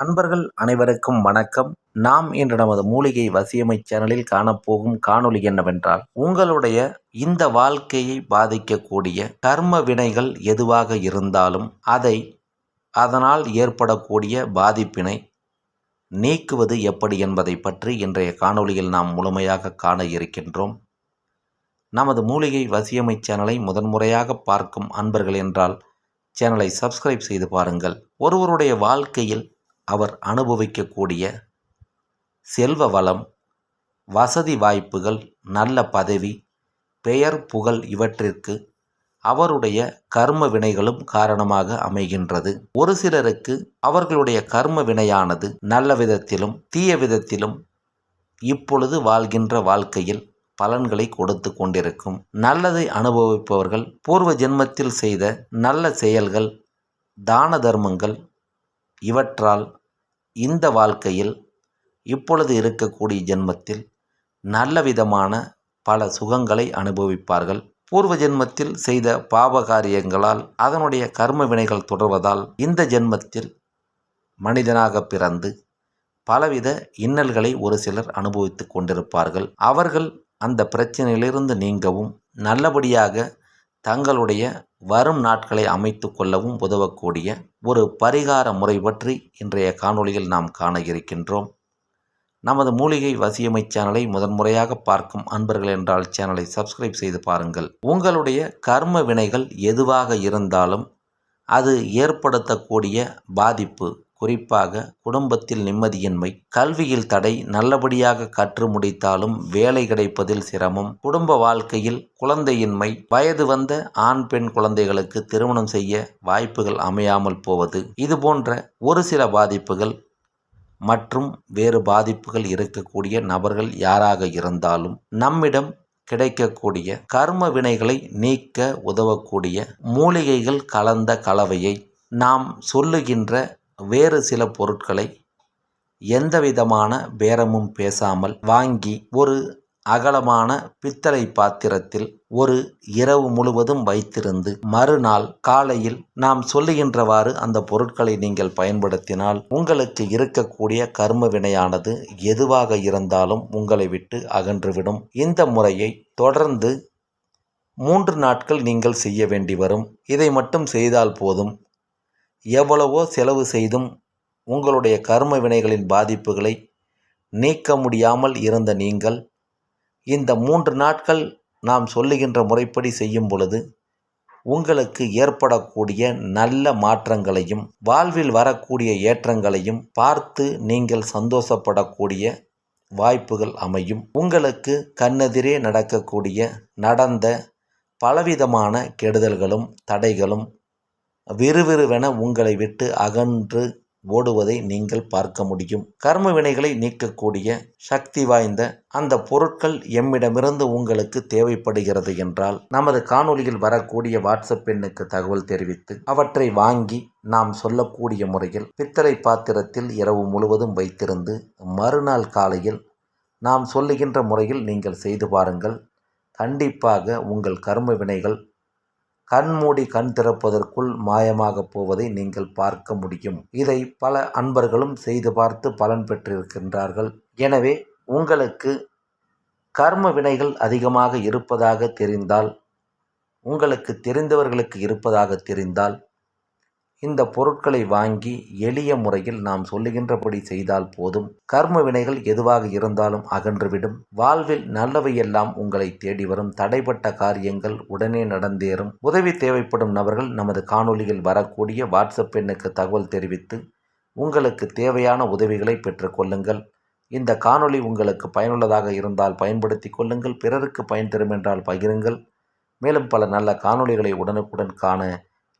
நண்பர்கள் அனைவருக்கும் வணக்கம். நாம் இன்று நமது மூலிகை வசியமை சேனலில் காணப்போகும் காணொளி என்னவென்றால் உங்களுடைய இந்த வாழ்க்கையை பாதிக்கக்கூடிய கர்ம வினைகள் எதுவாக இருந்தாலும் அதை அதனால் ஏற்படக்கூடிய பாதிப்பினை நீக்குவது எப்படி என்பதை பற்றி இன்றைய காணொலியில் நாம் முழுமையாக காண இருக்கின்றோம். நமது மூலிகை வசியமை சேனலை முதன்முறையாக பார்க்கும் அன்பர்கள் என்றால் சேனலை சப்ஸ்கிரைப் செய்து பாருங்கள். ஒருவருடைய வாழ்க்கையில் அவர் அனுபவிக்கக்கூடிய செல்வ வளம் வசதி வாய்ப்புகள் நல்ல பதவி பெயர் புகழ் இவற்றிற்கு அவருடைய கர்ம வினைகளும் காரணமாக அமைகின்றது. ஒரு சிலருக்கு அவர்களுடைய கர்ம வினையானது நல்ல விதத்திலும் தீய விதத்திலும் இப்பொழுது வாழ்கின்ற வாழ்க்கையில் பலன்களை கொடுத்து கொண்டிருக்கும். நல்லதை அனுபவிப்பவர்கள் பூர்வ ஜென்மத்தில் செய்த நல்ல செயல்கள் தான தர்மங்கள் இவற்றால் இந்த வாழ்க்கையில் இப்பொழுது இருக்கக்கூடிய ஜென்மத்தில் நல்ல விதமான பல சுகங்களை அனுபவிப்பார்கள். பூர்வ ஜென்மத்தில் செய்த பாவ காரியங்களால் அதனுடைய கர்ம வினைகள் தொடர்வதால் இந்த ஜென்மத்தில் மனிதனாக பிறந்து பலவித இன்னல்களை ஒரு சிலர் அனுபவித்து கொண்டிருப்பார்கள். அவர்கள் அந்த பிரச்சனையிலிருந்து நீங்கவும் நல்லபடியாக தங்களுடைய வரும் நாட்களை அமைத்து கொள்ளவும் உதவக்கூடிய ஒரு பரிகார முறை பற்றி இன்றைய காணொளியில் நாம் காண இருக்கின்றோம். நமது மூலிகை வசியமை சேனலை முதன்முறையாக பார்க்கும் அன்பர்கள் என்றால் சேனலை சப்ஸ்கிரைப் செய்து பாருங்கள். உங்களுடைய கர்ம வினைகள் எதுவாக இருந்தாலும் அது ஏற்படுத்தக்கூடிய பாதிப்பு குறிப்பாக குடும்பத்தில் நிம்மதியின்மை. கல்வியில் தடை நல்லபடியாக கற்று முடித்தாலும் வேலை கிடைப்பதில் சிரமம். குடும்ப வாழ்க்கையில் குழந்தையின்மை. வயது வந்த ஆண் பெண் குழந்தைகளுக்கு திருமணம் செய்ய வாய்ப்புகள் அமையாமல் போவது. இது போன்ற ஒரு சில பாதிப்புகள் மற்றும் வேறு பாதிப்புகள் இருக்கக்கூடிய நபர்கள் யாராக இருந்தாலும் நம்மிடம் கிடைக்கக்கூடிய கர்ம வினைகளை நீக்க உதவக்கூடிய மூலிகைகள் கலந்த கலவையை நாம் சொல்லுகின்ற வேறு சில பொருட்களை எந்த விதமான பேரமும் பேசாமல் வாங்கி ஒரு அகலமான பித்தளை பாத்திரத்தில் ஒரு இரவு முழுவதும் வைத்திருந்து மறுநாள் காலையில் நாம் சொல்லுகின்றவாறு அந்த பொருட்களை நீங்கள் பயன்படுத்தினால் உங்களுக்கு இருக்கக்கூடிய கர்ம வினையானது எதுவாக இருந்தாலும் உங்களை விட்டு அகன்றுவிடும். இந்த முறையை தொடர்ந்து மூன்று நாட்கள் நீங்கள் செய்ய வேண்டி வரும். இதை மட்டும் செய்தால் போதும். எவ்வளவோ செலவு செய்தும் உங்களுடைய கர்ம வினைகளின் பாதிப்புகளை நீக்க முடியாமல் இருந்த நீங்கள் இந்த மூன்று நாட்கள் நாம் சொல்லுகின்ற முறைப்படி செய்யும் பொழுது உங்களுக்கு ஏற்படக்கூடிய நல்ல மாற்றங்களையும் வாழ்வில் வரக்கூடிய ஏற்றங்களையும் பார்த்து நீங்கள் சந்தோஷப்படக்கூடிய வாய்ப்புகள் அமையும். உங்களுக்கு கண்ணெதிரே நடக்கக்கூடிய நடந்த பலவிதமான கெடுதல்களும் தடைகளும் விறுவிறுவென உங்களை விட்டு அகன்று ஓடுவதை நீங்கள் பார்க்க முடியும். கர்ம வினைகளை நீக்கக்கூடிய சக்தி வாய்ந்த அந்த பொருட்கள் எம்மிடமிருந்து உங்களுக்கு தேவைப்படுகிறது என்றால் நமது காணொலியில் வரக்கூடிய வாட்ஸ்அப் எண்ணுக்கு தகவல் தெரிவித்து அவற்றை வாங்கி நாம் சொல்லக்கூடிய முறையில் பித்தளை பாத்திரத்தில் இரவு முழுவதும் வைத்திருந்து மறுநாள் காலையில் நாம் சொல்லுகின்ற முறையில் நீங்கள் செய்து பாருங்கள். கண்டிப்பாக உங்கள் கர்ம வினைகள் கண் மூடி கண் திறப்பதற்குள் மாயமாகப் போவதை நீங்கள் பார்க்க முடியும். இதை பல அன்பர்களும் செய்து பார்த்து பலன் பெற்றிருக்கின்றார்கள். எனவே உங்களுக்கு கர்ம வினைகள் அதிகமாக இருப்பதாக தெரிந்தால் உங்களுக்கு தெரிந்தவர்களுக்கு இருப்பதாக தெரிந்தால் இந்த பொருட்களை வாங்கி எளிய முறையில் நாம் சொல்லுகின்றபடி செய்தால் போதும். கர்ம வினைகள் எதுவாக இருந்தாலும் அகன்றுவிடும். வாழ்வில் நல்லவையெல்லாம் உங்களை தேடி வரும். தடைப்பட்ட காரியங்கள் உடனே நடந்தேறும். உதவி தேவைப்படும் நபர்கள் நமது காணொலியில் வரக்கூடிய வாட்ஸ்அப் எண்ணுக்கு தகவல் தெரிவித்து உங்களுக்கு தேவையான உதவிகளை பெற்றுக்கொள்ளுங்கள் இந்த காணொளி உங்களுக்கு பயனுள்ளதாக இருந்தால் பயன்படுத்தி கொள்ளுங்கள். பிறருக்கு பயன் தரும் என்றால் பகிருங்கள். மேலும் பல நல்ல காணொளிகளை உடனுக்குடன் காண